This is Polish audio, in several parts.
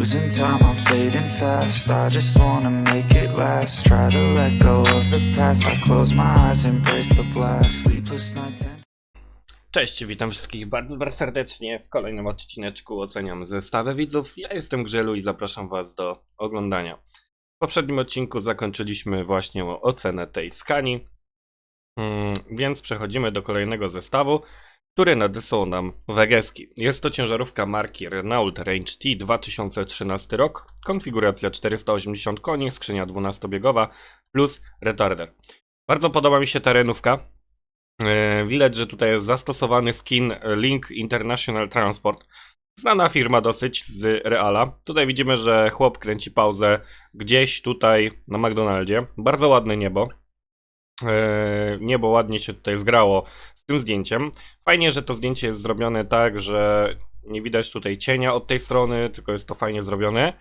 Losing time, I'm fading fast. I just wanna make it last. Try to let go of the past. I close my eyes, embrace the blast. Sleepless nights and Cześć, witam wszystkich bardzo, bardzo serdecznie w kolejnym odcineczku Oceniam zestawy widzów. Ja jestem Grzelu i zapraszam Was do oglądania. W poprzednim odcinku zakończyliśmy właśnie ocenę tej skani, Mm, więc przechodzimy do kolejnego zestawu, który nadesłał nam Wegeski. Jest to ciężarówka marki Renault Range T 2013 rok, konfiguracja 480 koni, skrzynia 12-biegowa plus retarder. Bardzo podoba mi się ta renówka. E, Widać, że tutaj jest zastosowany skin Link International Transport. Znana firma dosyć z Reala. Tutaj widzimy, że chłop kręci pauzę gdzieś tutaj na McDonaldzie. Bardzo ładne niebo. E, Niebo ładnie się tutaj zgrało z tym zdjęciem. Fajnie, że to zdjęcie jest zrobione tak, że nie widać tutaj cienia od tej strony, tylko jest to fajnie zrobione.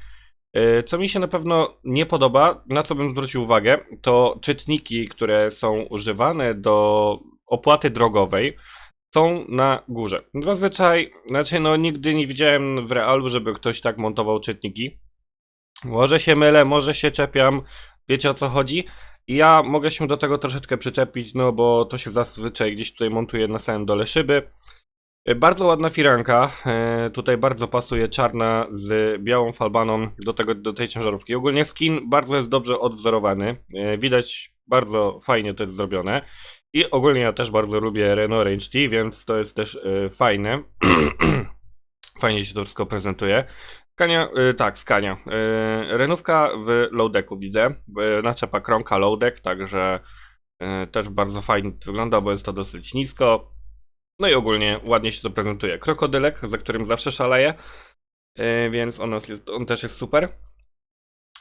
E, Co mi się na pewno nie podoba, na co bym zwrócił uwagę, to czytniki, które są używane do opłaty drogowej, są na górze. Zazwyczaj, znaczy no nigdy nie widziałem w realu, żeby ktoś tak montował czytniki. Może się mylę, może się czepiam, wiecie o co chodzi. I Ja mogę się do tego troszeczkę przyczepić, no bo to się zazwyczaj gdzieś tutaj montuje na samym dole szyby. E, Bardzo ładna firanka. e, Tutaj bardzo pasuje czarna z białą falbaną do, tego, do tej ciężarówki. Ogólnie skin bardzo jest dobrze odwzorowany. e, Widać bardzo fajnie to jest zrobione. I ogólnie ja też bardzo lubię Renault Range T, więc to jest też fajne. fajnie się to wszystko prezentuje. Skania, e, tak, skania. E, renówka w low-decku widzę. E, naczepa krąka low-deck, także e, też bardzo fajnie to wygląda, bo jest to dosyć nisko. No i ogólnie ładnie się to prezentuje. Krokodylek, za którym zawsze szaleję, e, więc on, jest, on też jest super.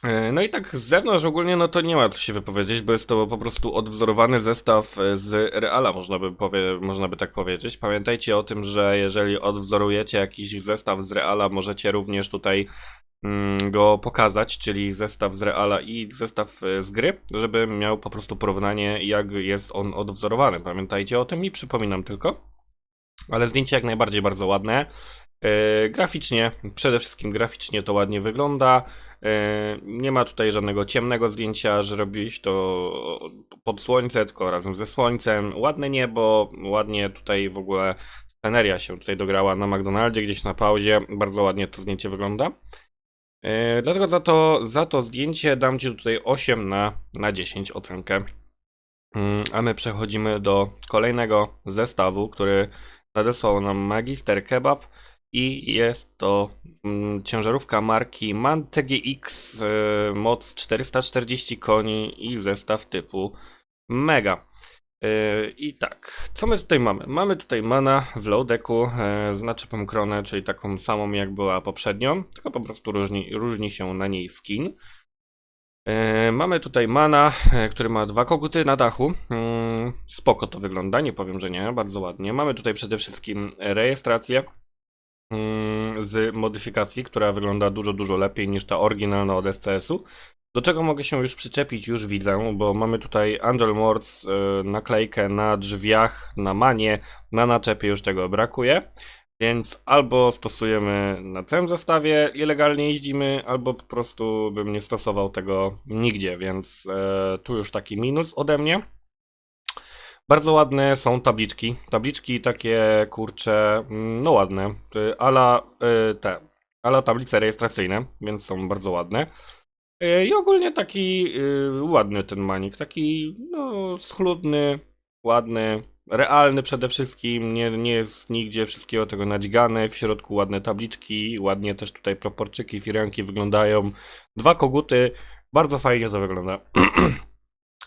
E, No i tak z zewnątrz ogólnie no to nie ma co się wypowiedzieć, bo jest to po prostu odwzorowany zestaw e, z Reala, można by, powie, można by tak powiedzieć. Pamiętajcie o tym, że jeżeli odwzorujecie jakiś zestaw z Reala, możecie również tutaj mm, go pokazać, czyli zestaw z Reala i zestaw e, z gry, żeby miał po prostu porównanie jak jest on odwzorowany. Pamiętajcie o tym i przypominam tylko. Ale zdjęcie jak najbardziej bardzo ładne. E, graficznie, przede wszystkim graficznie to ładnie wygląda. E, Nie ma tutaj żadnego ciemnego zdjęcia, że robiłeś to pod słońce, tylko razem ze słońcem. Ładne niebo, ładnie tutaj w ogóle sceneria się tutaj dograła na McDonaldzie, gdzieś na pauzie. Bardzo ładnie to zdjęcie wygląda. E, Dlatego za to, za to zdjęcie dam Ci tutaj 8 na, na 10 ocenkę. Mm, A my przechodzimy do kolejnego zestawu, który nadesłał nam Magister Kebab i jest to mm, ciężarówka marki MAN TGX, y, moc 440 koni i zestaw typu Mega. Y, I tak, co my tutaj mamy? Mamy tutaj mana w low decku y, z naczepą kronę, czyli taką samą jak była poprzednio, tylko po prostu różni, różni się na niej skin. Mamy tutaj mana, który ma dwa koguty na dachu. Mm, Spoko to wygląda, nie powiem, że nie, bardzo ładnie. Mamy tutaj przede wszystkim rejestrację z modyfikacji, która wygląda dużo, dużo lepiej niż ta oryginalna od SCS-u. Do czego mogę się już przyczepić, już widzę, bo mamy tutaj Angel Mords, e, naklejkę na drzwiach, na manie, na naczepie już tego brakuje. Więc albo stosujemy na całym zestawie i legalnie jeździmy, albo po prostu bym nie stosował tego nigdzie, więc e, tu już taki minus ode mnie. Bardzo ładne są tabliczki. Tabliczki takie kurcze, mm, no ładne, y, ala y, te, ala tablice rejestracyjne, więc są bardzo ładne. Y, I ogólnie taki ładny ten manik, taki no schludny, ładny, realny przede wszystkim, nie, nie jest nigdzie wszystkiego tego nadźgane, w środku ładne tabliczki, ładnie też tutaj proporczyki, firanki wyglądają, dwa koguty, bardzo fajnie to wygląda.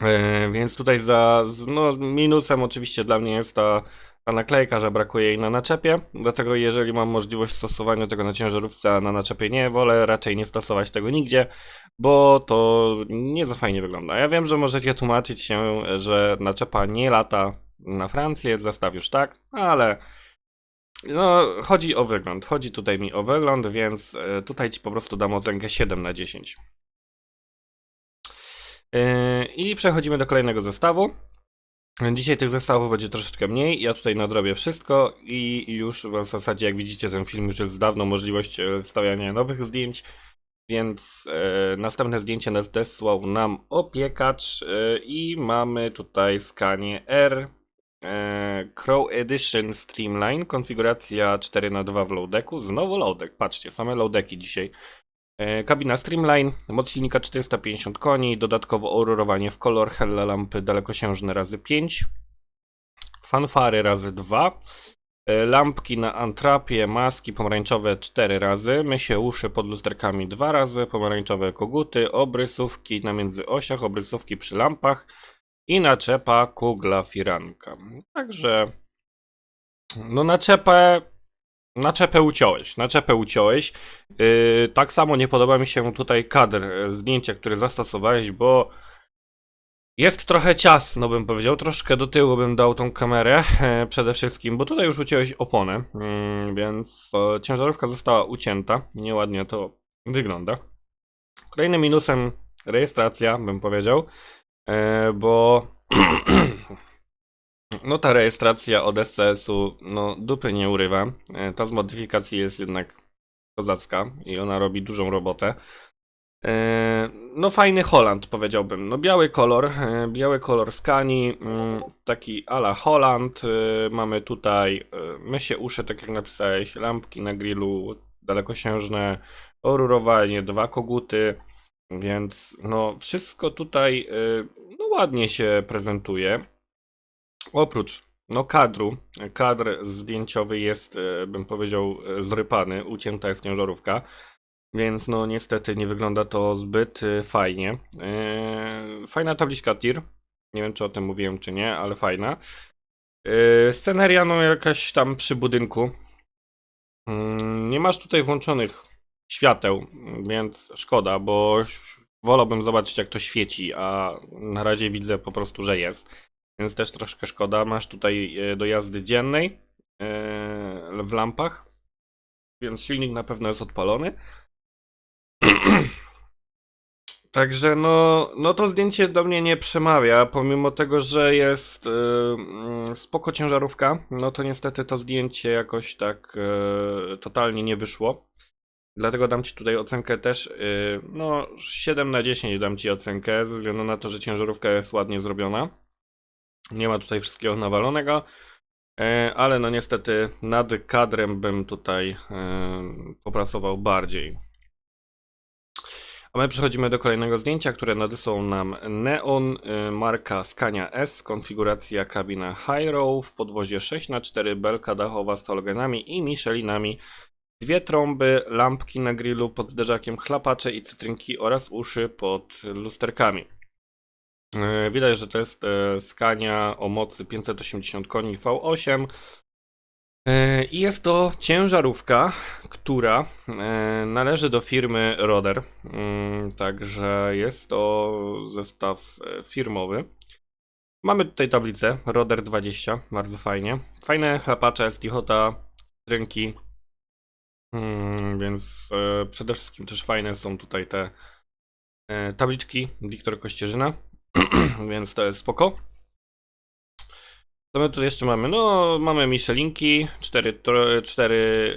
E, Więc tutaj za no, minusem oczywiście dla mnie jest ta, ta naklejka, że brakuje jej na naczepie. Dlatego jeżeli mam możliwość stosowania tego na ciężarówce, a na naczepie nie, wolę raczej nie stosować tego nigdzie, bo to nie za fajnie wygląda. Ja wiem, że możecie tłumaczyć się, że naczepa nie lata na Francję, zestaw już tak, ale no, chodzi o wygląd. Chodzi tutaj mi o wygląd, więc e, tutaj ci po prostu dam ocenkę 7 na 10. Yy, I przechodzimy do kolejnego zestawu. Dzisiaj tych zestawów będzie troszeczkę mniej. Ja tutaj nadrobię wszystko i już w zasadzie, jak widzicie, ten film już jest dawno możliwość e, wstawiania nowych zdjęć. Więc e, następne zdjęcie nas desłał nam opiekacz e, i mamy tutaj skanie R e, Crow Edition Streamline, konfiguracja 4x2 w loadeku, znowu loadek, patrzcie, same loadeki dzisiaj. E, kabina Streamline, moc silnika 450 koni, dodatkowo aurorowanie w kolor, hella lampy dalekosiężne razy 5, fanfary razy 2, e, lampki na antrapie, maski pomarańczowe 4 razy, mysie uszy pod lusterkami 2 razy, pomarańczowe koguty, obrysówki na międzyosiach, obrysówki przy lampach i naczepa kugla firanka. Także no naczepę naczepę uciąłeś, naczepę uciąłeś. Yy, tak samo nie podoba mi się tutaj kadr e, zdjęcia, które zastosowałeś, bo jest trochę ciasno, bym powiedział. Troszkę do tyłu bym dał tą kamerę e, przede wszystkim, bo tutaj już uciąłeś oponę, mm, więc e, ciężarówka została ucięta. Nieładnie to wygląda. Kolejnym minusem rejestracja, bym powiedział, e, bo no ta rejestracja od SCS-u, no dupy nie urywa. E, Ta z modyfikacji jest jednak kozacka i ona robi dużą robotę. E, No fajny Holland powiedziałbym. No biały kolor, e, biały kolor skani, mm, taki ala Holland. E, Mamy tutaj mysie uszy, tak jak napisałeś, lampki na grillu dalekosiężne, orurowanie, dwa koguty, więc no wszystko tutaj no ładnie się prezentuje. Oprócz no kadru, kadr zdjęciowy jest, e, bym powiedział, e, zrypany, ucięta jest ciężarówka, więc no niestety nie wygląda to zbyt e, fajnie. Fajna tabliczka tir, nie wiem czy o tym mówiłem czy nie, ale fajna. Sceneria no jakaś tam przy budynku. Mm, Nie masz tutaj włączonych świateł, więc szkoda, bo wolałbym zobaczyć jak to świeci, a na razie widzę po prostu, że jest więc też troszkę szkoda. Masz tutaj e, do jazdy dziennej e, w lampach, więc silnik na pewno jest odpalony. Także no, no to zdjęcie do mnie nie przemawia, pomimo tego, że jest mm, spoko ciężarówka, no to niestety to zdjęcie jakoś tak e, totalnie nie wyszło. Dlatego dam Ci tutaj ocenkę też, e, no 7 na 10 dam Ci ocenkę, ze względu na to, że ciężarówka jest ładnie zrobiona. Nie ma tutaj wszystkiego nawalonego, e, ale no niestety nad kadrem bym tutaj e, popracował bardziej. A my przechodzimy do kolejnego zdjęcia, które nadesłał nam Neon, e, marka Scania S, konfiguracja kabina Row w podwozie 6x4, belka dachowa z halogenami i michelinami, dwie trąby, lampki na grillu pod zderzakiem, chlapacze i cytrynki oraz uszy pod lusterkami. E, Widać, że to jest e, Scania o mocy 580 koni V8. E, I jest to ciężarówka, która należy do firmy Roder. Mm, Także jest to zestaw firmowy. Mamy tutaj tablicę Roder 20, bardzo fajnie. Fajne chlapacze, stichota, rynki. Mm, Więc przede wszystkim też fajne są tutaj te tabliczki Wiktor Kościerzyna. Więc to jest spoko. Co my tu jeszcze mamy? No, mamy Michelinki, cztery, cztery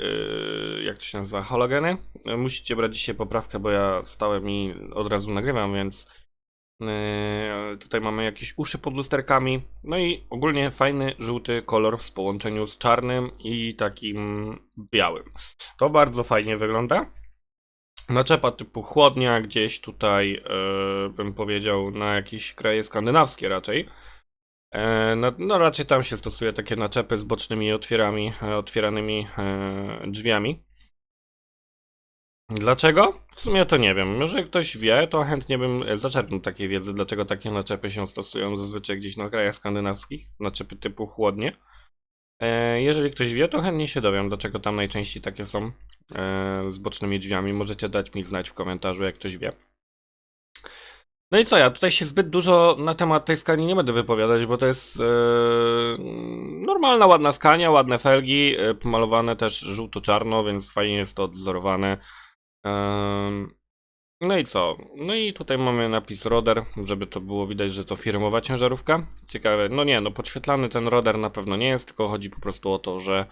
yy, jak to się nazywa, halogeny. Musicie brać dzisiaj poprawkę, bo ja stałem i od razu nagrywam, więc yy, tutaj mamy jakieś uszy pod lusterkami. No i ogólnie fajny żółty kolor w połączeniu z czarnym i takim białym. To bardzo fajnie wygląda. Naczepa typu chłodnia gdzieś tutaj, e, bym powiedział, na jakieś kraje skandynawskie raczej. E, no, no raczej tam się stosuje takie naczepy z bocznymi otwierami, e, otwieranymi e, drzwiami. Dlaczego? W sumie to nie wiem. Może ktoś wie, to chętnie bym zaczerpnął takiej wiedzy, dlaczego takie naczepy się stosują zazwyczaj gdzieś na krajach skandynawskich, naczepy typu chłodnie. E, Jeżeli ktoś wie, to chętnie się dowiem, dlaczego tam najczęściej takie są e, z bocznymi drzwiami. Możecie dać mi znać w komentarzu, jak ktoś wie. No i co, ja tutaj się zbyt dużo na temat tej skani nie będę wypowiadać, bo to jest e, normalna, ładna skania, ładne felgi, e, pomalowane też żółto-czarno, więc fajnie jest to odwzorowane. Em, No i co? No i tutaj mamy napis Roder, żeby to było widać, że to firmowa ciężarówka. Ciekawe, no nie, no podświetlany ten Roder na pewno nie jest, tylko chodzi po prostu o to, że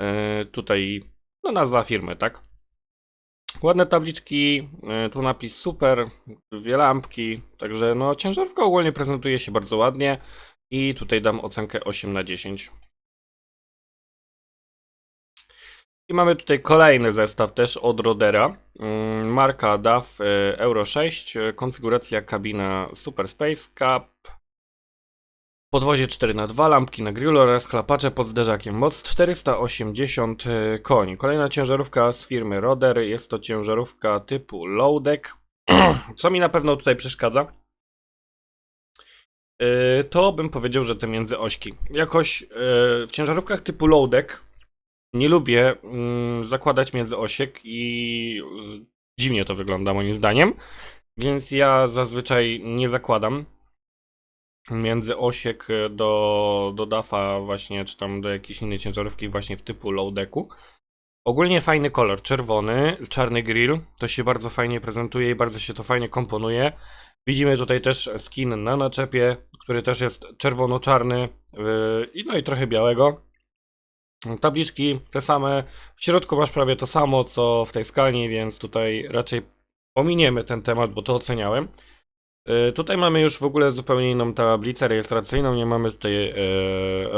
e, tutaj no nazwa firmy, tak? Ładne tabliczki, e, tu napis super, dwie lampki, także no ciężarówka ogólnie prezentuje się bardzo ładnie i tutaj dam ocenkę 8 na 10. I mamy tutaj kolejny zestaw też od Rodera. Mm, Marka DAF e, Euro 6, e, konfiguracja kabina Super Space Cup. Podwozie 4x2, lampki na grillu oraz chlapacze pod zderzakiem. Moc 480 koni. Kolejna ciężarówka z firmy Roder. Jest to ciężarówka typu low deck. Co mi na pewno tutaj przeszkadza? To bym powiedział, że te międzyośki. Jakoś w ciężarówkach typu low deck nie lubię mm, zakładać międzyosiek i yy, dziwnie to wygląda moim zdaniem. Więc ja zazwyczaj nie zakładam między osiek do, do DAFA właśnie, czy tam do jakiejś innej ciężarówki właśnie w typu low decku. Ogólnie fajny kolor, czerwony, czarny grill, to się bardzo fajnie prezentuje i bardzo się to fajnie komponuje. Widzimy tutaj też skin na naczepie, który też jest czerwono-czarny yy, no i trochę białego. Tabliczki te same, w środku masz prawie to samo co w tej skali, więc tutaj raczej pominiemy ten temat, bo to oceniałem. Y, Tutaj mamy już w ogóle zupełnie inną tablicę rejestracyjną. Nie mamy tutaj e,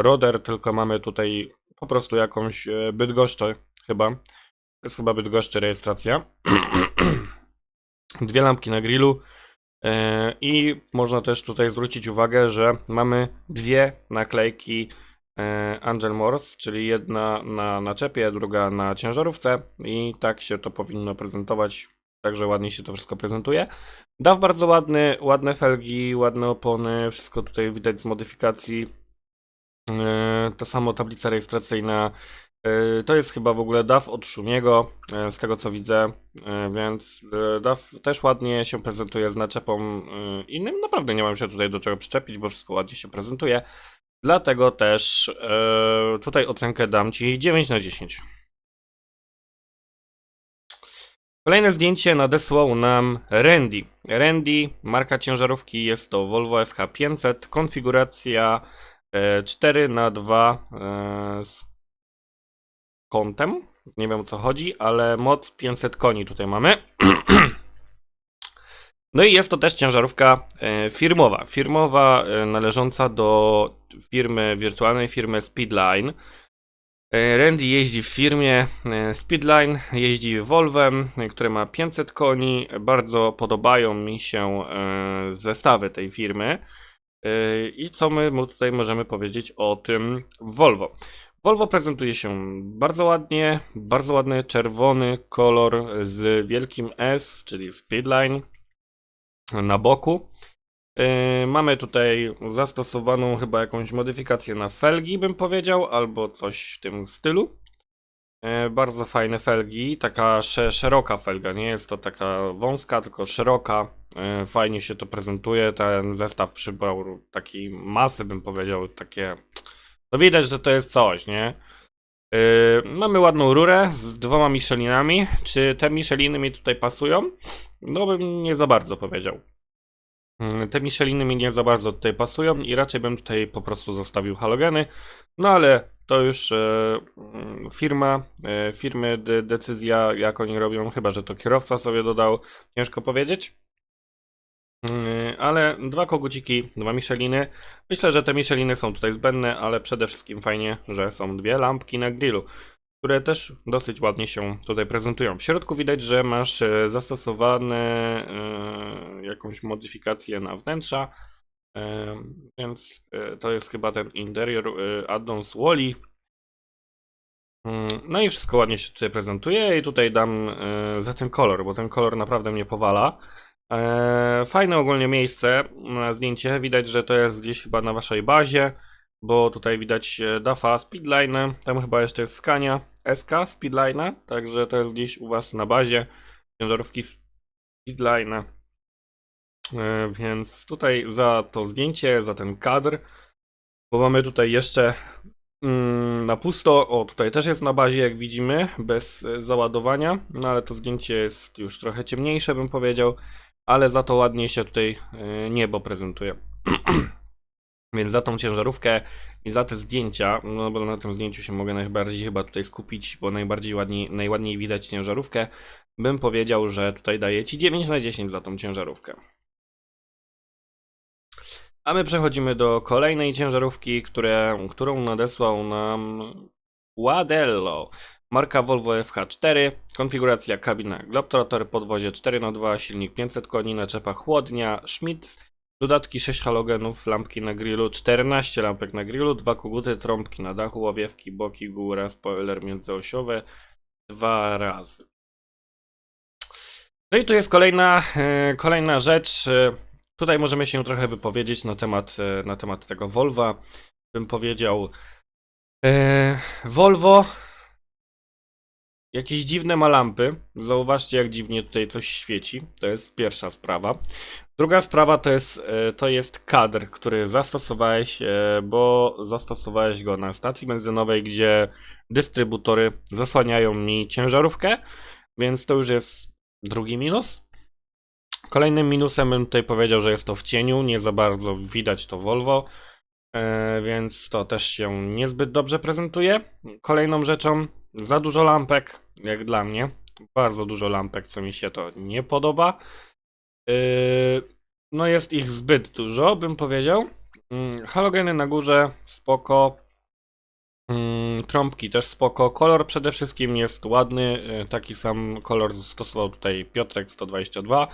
Roder, tylko mamy tutaj po prostu jakąś e, Bydgoszczę chyba. To jest chyba Bydgoszczy rejestracja. Dwie lampki na grillu. I można też tutaj zwrócić uwagę, że mamy dwie naklejki Angel Morse, czyli jedna na naczepie, druga na ciężarówce. I tak się to powinno prezentować. Także ładnie się to wszystko prezentuje. DAW bardzo ładny, ładne felgi, ładne opony, wszystko tutaj widać z modyfikacji. Yy, To samo tablica rejestracyjna. Yy, To jest chyba w ogóle DAW od Szumiego, z tego co widzę, więc DAW też ładnie się prezentuje z naczepą innym. Naprawdę nie mam się tutaj do czego przyczepić, bo wszystko ładnie się prezentuje. Dlatego też yy, tutaj ocenkę dam Ci 9 na 10. Kolejne zdjęcie nadesłał nam Randy. Randy, marka ciężarówki jest to Volvo FH500, konfiguracja 4 na 2 z kątem. Nie wiem o co chodzi, ale moc 500 koni tutaj mamy. No i jest to też ciężarówka e, firmowa. Firmowa e, należąca do firmy, wirtualnej firmy Speedline. E, Randy jeździ w firmie Speedline, jeździ Volvem, które ma 500 koni. Bardzo podobają mi się zestawy tej firmy. I co my mu tutaj możemy powiedzieć o tym Volvo? Volvo prezentuje się bardzo ładnie, bardzo ładny czerwony kolor z wielkim S, czyli Speedline na boku. Yy, Mamy tutaj zastosowaną chyba jakąś modyfikację na felgi, bym powiedział, albo coś w tym stylu. Yy, Bardzo fajne felgi, taka sze- szeroka felga, nie jest to taka wąska, tylko szeroka. Yy, Fajnie się to prezentuje. Ten zestaw przybrał takiej masy, bym powiedział, takie. No widać, że to jest coś, nie? Yy, mamy ładną rurę z dwoma Michelinami. Czy te Micheliny mi tutaj pasują? No bym nie za bardzo powiedział. Mm, Te Micheliny mi nie za bardzo tutaj pasują i raczej bym tutaj po prostu zostawił halogeny. No ale to już mm, firma, e, firmy de, decyzja jak oni robią, chyba że to kierowca sobie dodał, ciężko powiedzieć. Mm, Ale dwa koguciki, dwa Micheliny. Myślę, że te Micheliny są tutaj zbędne, ale przede wszystkim fajnie, że są dwie lampki na grillu, które też dosyć ładnie się tutaj prezentują. W środku widać, że masz e, zastosowane e, jakąś modyfikację na wnętrza, e, więc to jest chyba ten interior addons Wally. Mm, No i wszystko ładnie się tutaj prezentuje i tutaj dam za ten kolor, bo ten kolor naprawdę mnie powala. E, Fajne ogólnie miejsce na zdjęcie. Widać, że to jest gdzieś chyba na waszej bazie, bo tutaj widać e, DAFA Speedline. Tam chyba jeszcze jest Scania SK Speedline, także to jest gdzieś u was na bazie ciężarówki Speedline. E, Więc tutaj za to zdjęcie, za ten kadr, bo mamy tutaj jeszcze mm, na pusto. O, tutaj też jest na bazie, jak widzimy, bez załadowania, no ale to zdjęcie jest już trochę ciemniejsze, bym powiedział, ale za to ładnie się tutaj e, niebo prezentuje. Więc za tą ciężarówkę i za te zdjęcia, no bo na tym zdjęciu się mogę najbardziej chyba tutaj skupić, bo najbardziej ładniej, najładniej widać ciężarówkę, bym powiedział, że tutaj daję Ci 9 na 10 za tą ciężarówkę. A my przechodzimy do kolejnej ciężarówki, które, którą nadesłał nam Wadello. Marka Volvo FH4, konfiguracja kabina Globetrotter, podwozie 4x2, silnik 500 koni, naczepa chłodnia, Schmitz, dodatki 6 halogenów, lampki na grillu, 14 lampek na grillu, dwa koguty, trąbki na dachu, ławiewki, boki, góra, spoiler międzyosiowy, dwa razy. No i tu jest kolejna, e, kolejna rzecz. e, Tutaj możemy się trochę wypowiedzieć na temat, e, na temat tego Volva. Bym powiedział, Volvo jakieś dziwne ma lampy. Zauważcie, jak dziwnie tutaj coś świeci. To jest pierwsza sprawa. Druga sprawa to jest, e, to jest kadr, który zastosowałeś, e, bo zastosowałeś go na stacji benzynowej, gdzie dystrybutory zasłaniają mi ciężarówkę, więc to już jest drugi minus. Kolejnym minusem bym tutaj powiedział, że jest to w cieniu, nie za bardzo widać to Volvo, e, więc to też się niezbyt dobrze prezentuje. Kolejną rzeczą, za dużo lampek, jak dla mnie, bardzo dużo lampek, co mi się to nie podoba. Yy, No jest ich zbyt dużo, bym powiedział. Mm, Halogeny na górze, spoko. Mm, Trąbki też spoko. Kolor przede wszystkim jest ładny. yy, Taki sam kolor stosował tutaj Piotrek 122.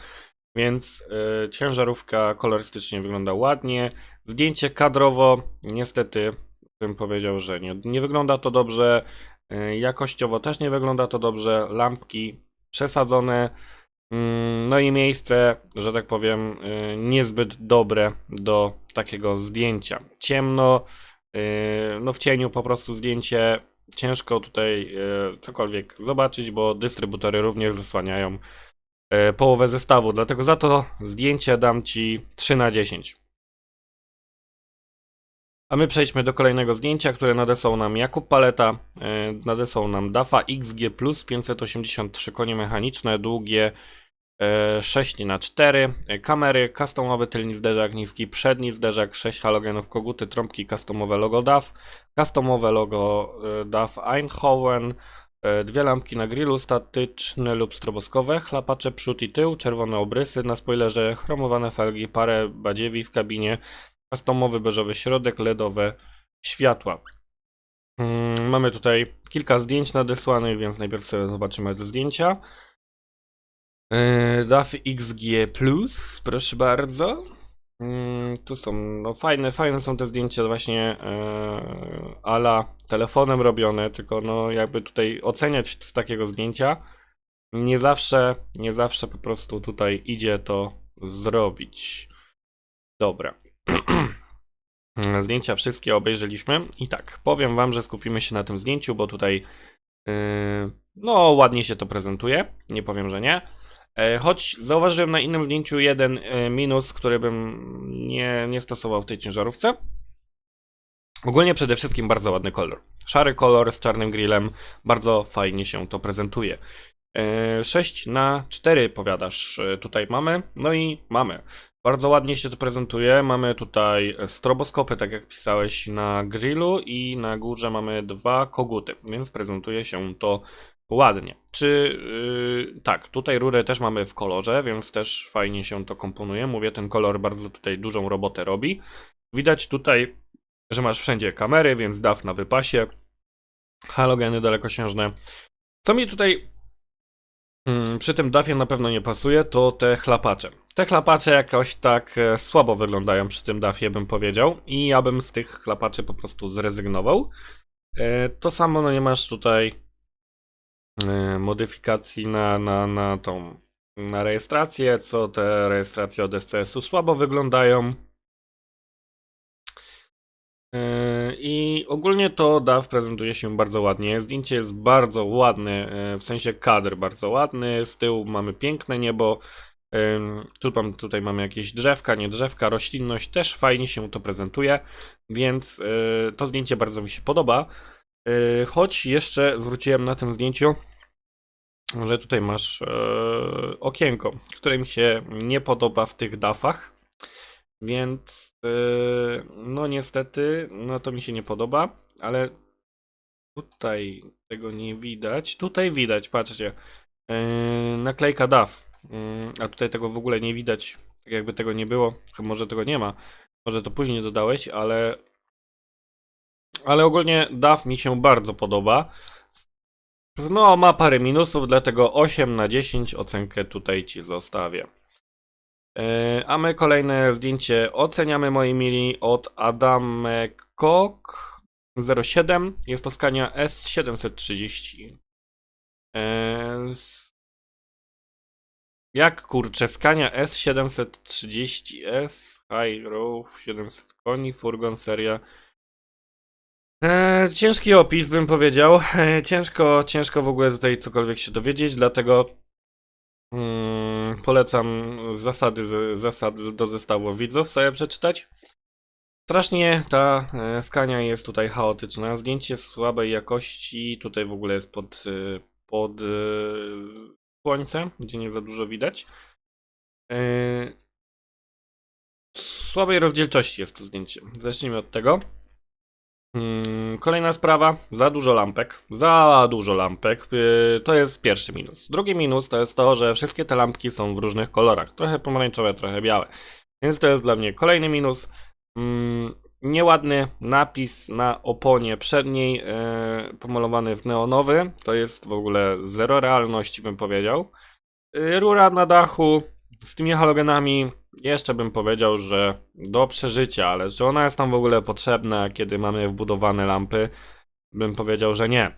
Więc yy, ciężarówka kolorystycznie wygląda ładnie. Zdjęcie kadrowo, niestety bym powiedział, że nie, nie wygląda to dobrze. Yy, Jakościowo też nie wygląda to dobrze. Lampki przesadzone. Mm, No i miejsce, że tak powiem, y, niezbyt dobre do takiego zdjęcia. Ciemno, y, no w cieniu po prostu zdjęcie ciężko tutaj cokolwiek zobaczyć, bo dystrybutory również zasłaniają połowę zestawu. Dlatego za to zdjęcie dam Ci 3 na 10. A my przejdźmy do kolejnego zdjęcia, które nadesłał nam Jakub Paleta. y, Nadesłał nam DAFA XG Plus 583 konie mechaniczne, długie e, 6 na 4 e, kamery, customowy tylny zderzak niski, przedni zderzak, 6 halogenów, koguty, trąbki, customowe logo DAF, customowe logo e, DAF Eindhoven, e, dwie lampki na grillu statyczne lub stroboskowe, chlapacze przód i tył, czerwone obrysy na spoilerze, chromowane felgi, parę badziewi w kabinie, customowy beżowy środek, LEDowe światła. Mm, Mamy tutaj kilka zdjęć nadesłanych, więc najpierw sobie zobaczymy te zdjęcia. Yy, DAF XG Plus, proszę bardzo. Mm, Tu są, no fajne, fajne są te zdjęcia właśnie yy, ala telefonem robione, tylko no jakby tutaj oceniać z takiego zdjęcia nie zawsze, nie zawsze po prostu tutaj idzie to zrobić. Dobra. Zdjęcia wszystkie obejrzeliśmy i tak, powiem wam, że skupimy się na tym zdjęciu, bo tutaj yy, no ładnie się to prezentuje, nie powiem, że nie. E, Choć zauważyłem na innym zdjęciu jeden e, minus, który bym nie, nie stosował w tej ciężarówce. Ogólnie przede wszystkim bardzo ładny kolor. Szary kolor z czarnym grillem, bardzo fajnie się to prezentuje. E, 6 na 4 powiadasz e, tutaj mamy, no i mamy. Bardzo ładnie się to prezentuje. Mamy tutaj stroboskopy, tak jak pisałeś na grillu i na górze mamy dwa koguty, więc prezentuje się to ładnie. Czy yy, tak, tutaj rurę też mamy w kolorze, więc też fajnie się to komponuje. Mówię, ten kolor bardzo tutaj dużą robotę robi. Widać tutaj, że masz wszędzie kamery, więc DAF na wypasie, halogeny dalekosiężne. Co mi tutaj mm, przy tym DAFie na pewno nie pasuje, to te chlapacze. Te chlapacze jakoś tak e, słabo wyglądają przy tym DAFie, bym powiedział, i ja bym z tych chlapaczy po prostu zrezygnował. E, To samo, no nie masz tutaj e, modyfikacji na, na, na tą na rejestrację, co te rejestracje od SCS-u słabo wyglądają. Yy, I ogólnie to DAW prezentuje się bardzo ładnie. Zdjęcie jest bardzo ładne, yy, w sensie kadr bardzo ładny. Z tyłu mamy piękne niebo. Tu tutaj mamy jakieś drzewka, nie drzewka, roślinność, też fajnie się to prezentuje, więc y, to zdjęcie bardzo mi się podoba. Y, Choć jeszcze zwróciłem na tym zdjęciu, że tutaj masz e, okienko, które mi się nie podoba w tych dafach, więc e, no niestety, no to mi się nie podoba, ale tutaj tego nie widać. Tutaj widać, patrzcie, e, naklejka DAF, Mm, a tutaj tego w ogóle nie widać, tak jakby tego nie było, może tego nie ma, może to później dodałeś, ale ale ogólnie DAF mi się bardzo podoba. No, ma parę minusów, dlatego 8 na 10 ocenkę tutaj ci zostawię. Yy, A my kolejne zdjęcie oceniamy, moi mili, od Adamekok 07. Jest to Scania S730. Yy, s- Jak kurczę, Scania S730S, High Roof, 700 koni, furgon, seria. E, ciężki opis bym powiedział. E, ciężko, ciężko w ogóle tutaj cokolwiek się dowiedzieć, dlatego mm, polecam zasady, do zestawu widzów sobie przeczytać. Strasznie ta e, skania jest tutaj chaotyczna. Zdjęcie słabej jakości. Tutaj w ogóle jest pod, e, pod e, słońce, gdzie nie za dużo widać. Słabej rozdzielczości jest to zdjęcie. Zacznijmy od tego. Mm, Kolejna sprawa, za dużo lampek. Za dużo lampek. Yy, To jest pierwszy minus. Drugi minus to jest to, że wszystkie te lampki są w różnych kolorach. Trochę pomarańczowe, trochę białe. Więc to jest dla mnie kolejny minus. Mm, Nieładny napis na oponie przedniej, yy, pomalowany w neonowy. To jest w ogóle zero realności, bym powiedział. Yy, Rura na dachu z tymi halogenami jeszcze bym powiedział, że do przeżycia, ale czy ona jest tam w ogóle potrzebna, kiedy mamy wbudowane lampy? Bym powiedział, że nie.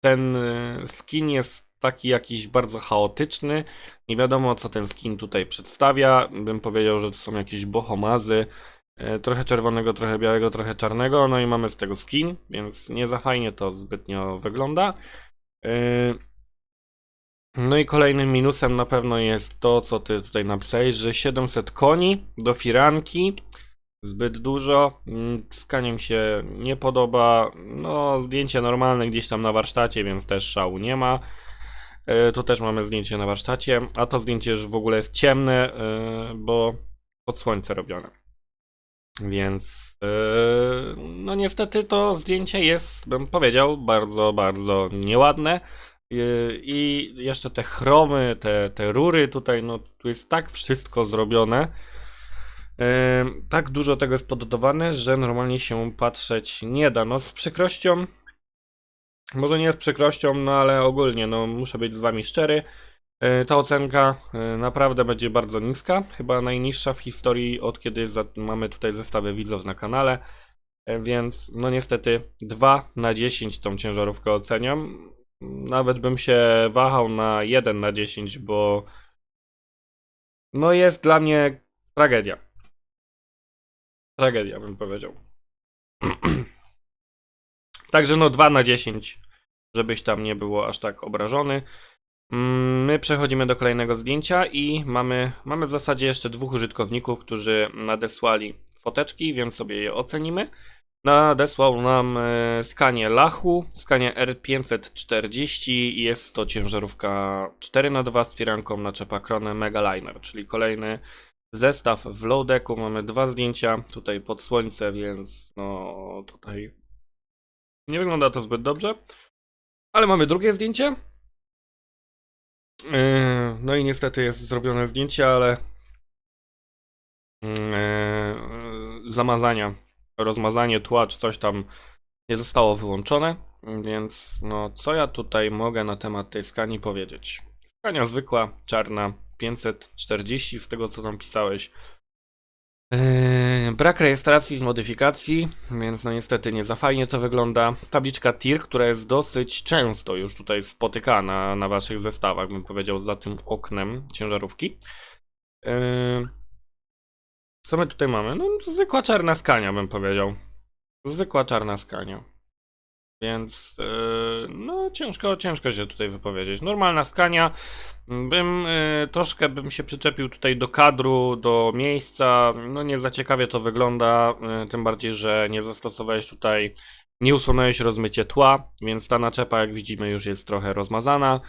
Ten yy, skin jest taki jakiś bardzo chaotyczny. Nie wiadomo, co ten skin tutaj przedstawia. Bym powiedział, że to są jakieś bohomazy. yy, Trochę czerwonego, trochę białego, trochę czarnego. No i mamy z tego skin, więc nie za fajnie to zbytnio wygląda. No i kolejnym minusem na pewno jest to, co ty tutaj napisałeś, że 700 koni do firanki, zbyt dużo, mm, skanie się nie podoba, no zdjęcie normalne gdzieś tam na warsztacie, więc też szału nie ma. E, Tu też mamy zdjęcie na warsztacie, a to zdjęcie już w ogóle jest ciemne, e, bo pod słońce robione. Więc e, no niestety to zdjęcie jest, bym powiedział, bardzo, bardzo nieładne. Yy, I jeszcze te chromy, te, te rury tutaj, no tu jest tak wszystko zrobione. Yy, tak dużo tego jest poddowane, że normalnie się patrzeć nie da. No z przykrością, może nie z przykrością, no ale ogólnie, no muszę być z wami szczery. Yy, ta ocenka naprawdę będzie bardzo niska, chyba najniższa w historii od kiedy mamy tutaj zestawy widzów na kanale. Więc no niestety 2 na 10 tą ciężarówkę oceniam. Nawet bym się wahał na 1 na 10, bo no jest dla mnie tragedia. Tragedia bym powiedział. Także no 2 na 10, żebyś tam nie było aż tak obrażony. Mm, My przechodzimy do kolejnego zdjęcia i mamy, mamy w zasadzie jeszcze dwóch użytkowników, którzy nadesłali foteczki, więc sobie je ocenimy. Nadesłał nam e, skanie Lachu, skanie R540 i jest to ciężarówka 4x2 z firanką naczepa Krone Megaliner, czyli kolejny zestaw w low decku. Mamy dwa zdjęcia tutaj pod słońce, więc no tutaj nie wygląda to zbyt dobrze. Ale mamy drugie zdjęcie. Yy, No i niestety jest zrobione zdjęcie, ale yy, zamazania rozmazanie tła czy coś tam nie zostało wyłączone, więc no co ja tutaj mogę na temat tej skani powiedzieć? Skania zwykła, czarna, 540 z tego co tam pisałeś. Yy, brak rejestracji z modyfikacji, więc no niestety nie za fajnie to wygląda. Tabliczka TIR, która jest dosyć często już tutaj spotykana na waszych zestawach, bym powiedział, za tym oknem ciężarówki. Yy, co my tutaj mamy? No, zwykła czarna skania, bym powiedział. Zwykła czarna skania. Więc no ciężko, ciężko się tutaj wypowiedzieć. Normalna skania. Bym y, troszkę bym się przyczepił tutaj do kadru, do miejsca. No nie za ciekawie to wygląda, y, tym bardziej, że nie zastosowałeś tutaj, nie usunąłeś rozmycie tła, więc ta naczepa, jak widzimy, już jest trochę rozmazana.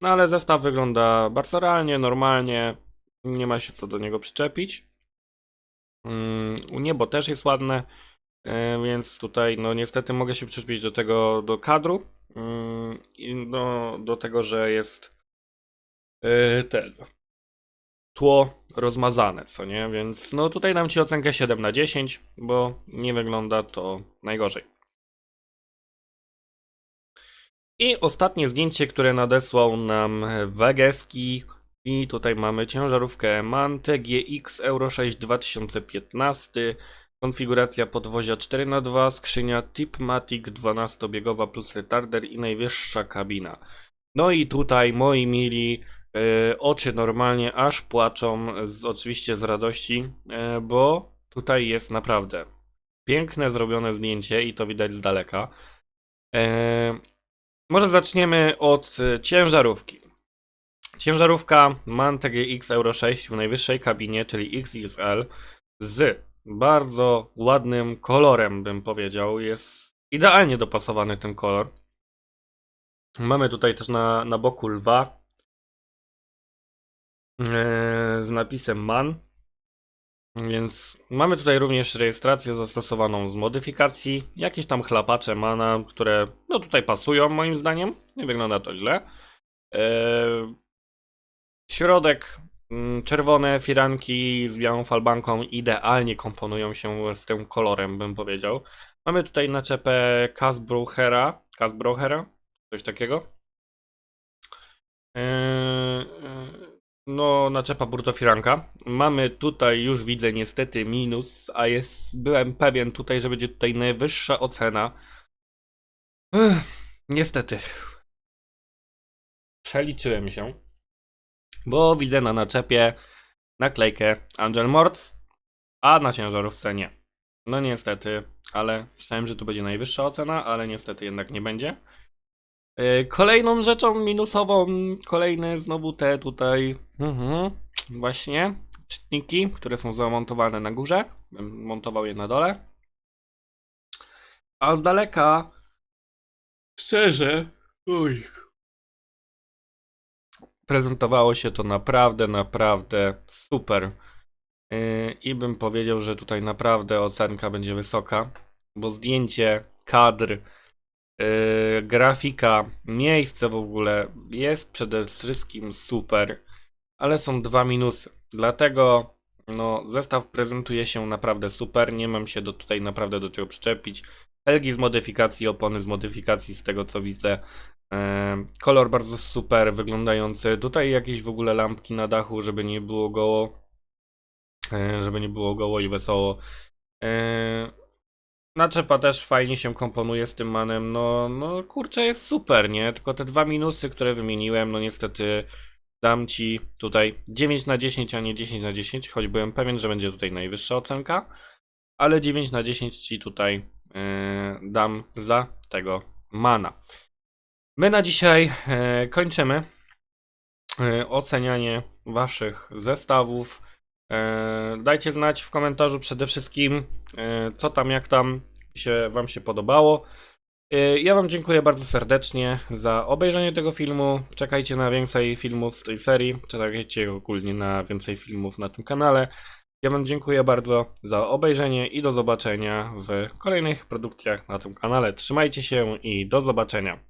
No ale zestaw wygląda bardzo realnie, normalnie. Nie ma się co do niego przyczepić. Mm, U niebo też jest ładne. E, Więc tutaj, no niestety mogę się przyczepić do tego, do kadru mm, i no, do tego, że jest e, ten tło rozmazane, co nie? Więc no tutaj dam Ci ocenkę 7 na 10, bo nie wygląda to najgorzej. I ostatnie zdjęcie, które nadesłał nam Wageski i tutaj mamy ciężarówkę MAN TGX Euro 6 2015 Konfiguracja podwozia 4x2, skrzynia Tipmatic 12-biegowa plus retarder i najwyższa kabina. No i tutaj, moi mili, e, oczy normalnie aż płaczą, z, oczywiście z radości, e, bo tutaj jest naprawdę piękne zrobione zdjęcie i to widać z daleka. E, może zaczniemy od ciężarówki. Ciężarówka MAN TGX Euro 6 w najwyższej kabinie, czyli XXL z bardzo ładnym kolorem, bym powiedział. Jest idealnie dopasowany ten kolor. Mamy tutaj też na, na boku lwa e, z napisem MAN. Więc mamy tutaj również rejestrację zastosowaną z modyfikacji. Jakieś tam chlapacze MANa, które no tutaj pasują moim zdaniem. Nie wygląda to źle. E, Środek mm, czerwone firanki z białą falbanką idealnie komponują się z tym kolorem, bym powiedział. Mamy tutaj naczepę Kasbrochera, Kasbrochera, coś takiego. Eee, e, No, naczepa burtofiranka. Mamy tutaj już widzę niestety minus, a jest, byłem pewien tutaj, że będzie tutaj najwyższa ocena. Ech, niestety. Przeliczyłem się. Bo widzę na naczepie naklejkę Angel Morts, a na ciężarówce nie. No niestety, ale myślałem, że tu będzie najwyższa ocena, ale niestety jednak nie będzie. Yy, Kolejną rzeczą minusową, kolejne znowu te tutaj, mhm, właśnie, czytniki, które są zamontowane na górze. Montował je na dole. A z daleka, szczerze, uj, prezentowało się to naprawdę, naprawdę super. Yy, I bym powiedział, że tutaj naprawdę ocenka będzie wysoka, bo zdjęcie, kadr, yy, grafika, miejsce w ogóle jest przede wszystkim super, ale są dwa minusy. Dlatego no, zestaw prezentuje się naprawdę super. Nie mam się do tutaj naprawdę do czego przyczepić. Helgi z modyfikacji, opony z modyfikacji, z tego co widzę. Kolor bardzo super wyglądający. Tutaj jakieś w ogóle lampki na dachu, żeby nie było goło. Żeby nie było goło i wesoło. Naczepa też fajnie się komponuje z tym manem. No, no kurczę, jest super, nie? Tylko te dwa minusy, które wymieniłem, no niestety dam ci tutaj 9 na 10, a nie 10 na 10, choć byłem pewien, że będzie tutaj najwyższa ocenka. Ale 9 na 10 ci tutaj e, dam za tego mana. My na dzisiaj e, kończymy e, ocenianie Waszych zestawów. E, dajcie znać w komentarzu przede wszystkim, co tam, jak tam się Wam się podobało. Ja Wam dziękuję bardzo serdecznie za obejrzenie tego filmu. Czekajcie na więcej filmów z tej serii. Czekajcie ogólnie na więcej filmów na tym kanale. Ja Wam dziękuję bardzo za obejrzenie i do zobaczenia w kolejnych produkcjach na tym kanale. Trzymajcie się i do zobaczenia.